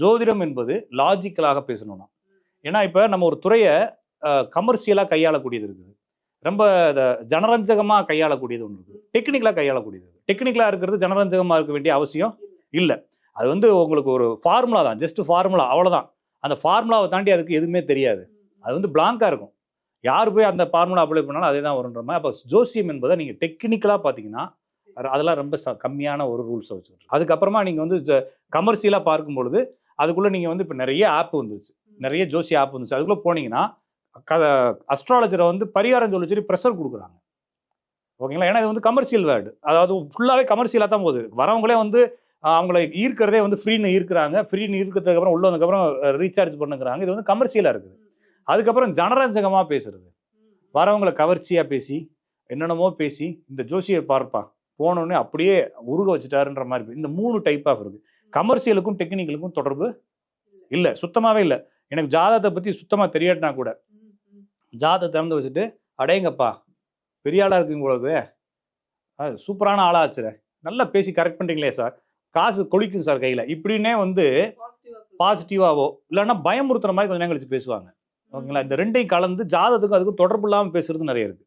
ஜோதிடம் என்பது லாஜிக்கலாக பேசணும்னா. ஏன்னா இப்போ நம்ம ஒரு துறையை கமர்ஷியலாக கையாளக்கூடியது இருக்குது. ரொம்ப இத ஜனரஞ்சகமாக கையாளக்கூடியது ஒன்று இருக்குது. டெக்னிக்கலாக கையாளக்கூடியது. டெக்னிக்கலாக இருக்கிறது ஜனரஞ்சகமாக இருக்க வேண்டிய அவசியம் இல்லை. அது வந்து உங்களுக்கு ஒரு ஃபார்முலா தான். ஜஸ்ட் ஃபார்முலா அவ்வளோதான் அந்த ஃபார்முலாவை தாண்டி அதுக்கு எதுவுமே தெரியாது. அது வந்து பிளாங்காக இருக்கும். யார் போய் அந்த ஃபார்முலா அப்ளை பண்ணாலும் அதே தான் வருன்ற மாதிரி. அப்போ ஜோசியம் என்பதை நீங்கள் டெக்னிக்கலாக பார்த்தீங்கன்னா அதெல்லாம் ரொம்ப ச- கம்மியான ஒரு ரூல்ஸை வச்சுருக்கோம் அதுக்கப்புறமா நீங்கள் வந்து கமர்ஷியலாக பார்க்கும் பொழுது அதுக்குள்ளே நீங்கள் வந்து இப்போ நிறைய ஆப் வந்துருச்சு. நிறைய ஜோசி ஆப் வந்துச்சு அதுக்குள்ளே போனீங்கன்னா க அஸ்ட்ராலஜரை வந்து பரிகாரம் சொல்லி சொல்லி ப்ரெஷர் கொடுக்குறாங்க. ஓகேங்களா? ஏன்னா இது வந்து கமர்ஷியல் வேர்டு அதாவது ஃபுல்லாகவே கமர்ஷியலாக தான் போகுது. வரவங்களே வந்து அவங்கள ஈர்க்கிறதே வந்து ஃப்ரீன்னு ஈர்க்கிறாங்க. ஃப்ரீன்னு ஈர்க்கிறதுக்கு அப்புறம் உள்ள வந்ததுக்கப்புறம் ரீசார்ஜ் பண்ணுங்கிறாங்க. இது வந்து கமர்ஷியலாக இருக்குது. அதுக்கப்புறம் ஜனரஞ்சகமாக பேசுறது. வரவங்களை கவர்ச்சியாக பேசி என்னென்னமோ பேசி இந்த ஜோசியர் பார்ப்பா. போனோடனே அப்படியே உருக வச்சுட்டாருன்ற மாதிரி. இந்த மூணு டைப் ஆஃப் இருக்கு. கமர்ஷியலுக்கும் டெக்னிக்கலுக்கும் தொடர்பு இல்லை சுத்தமாகவே இல்லை. எனக்கு ஜாதகத்தை பற்றி சுத்தமாக தெரியாட்டினா கூட ஜாதகத்தை திறந்து வச்சுட்டு அடேங்கப்பா பெரிய ஆளாக இருக்குங்க உங்களுக்கு அது சூப்பரான ஆளாச்சுல நல்லா பேசி கரெக்ட் பண்ணுறீங்களே சார் காசு கொளிக்கும் சார் கையில். இப்படின்னே வந்து பாசிட்டிவாவோ இல்லைன்னா பயமுறுத்துற மாதிரி கொஞ்சம் நேரம் கழிச்சு பேசுவாங்க. ஓகேங்களா? இந்த ரெண்டையும் கலந்து ஜாதகத்துக்கும் அதுக்கும் தொடர்பு இல்லாமல் பேசுறது நிறைய இருக்கு.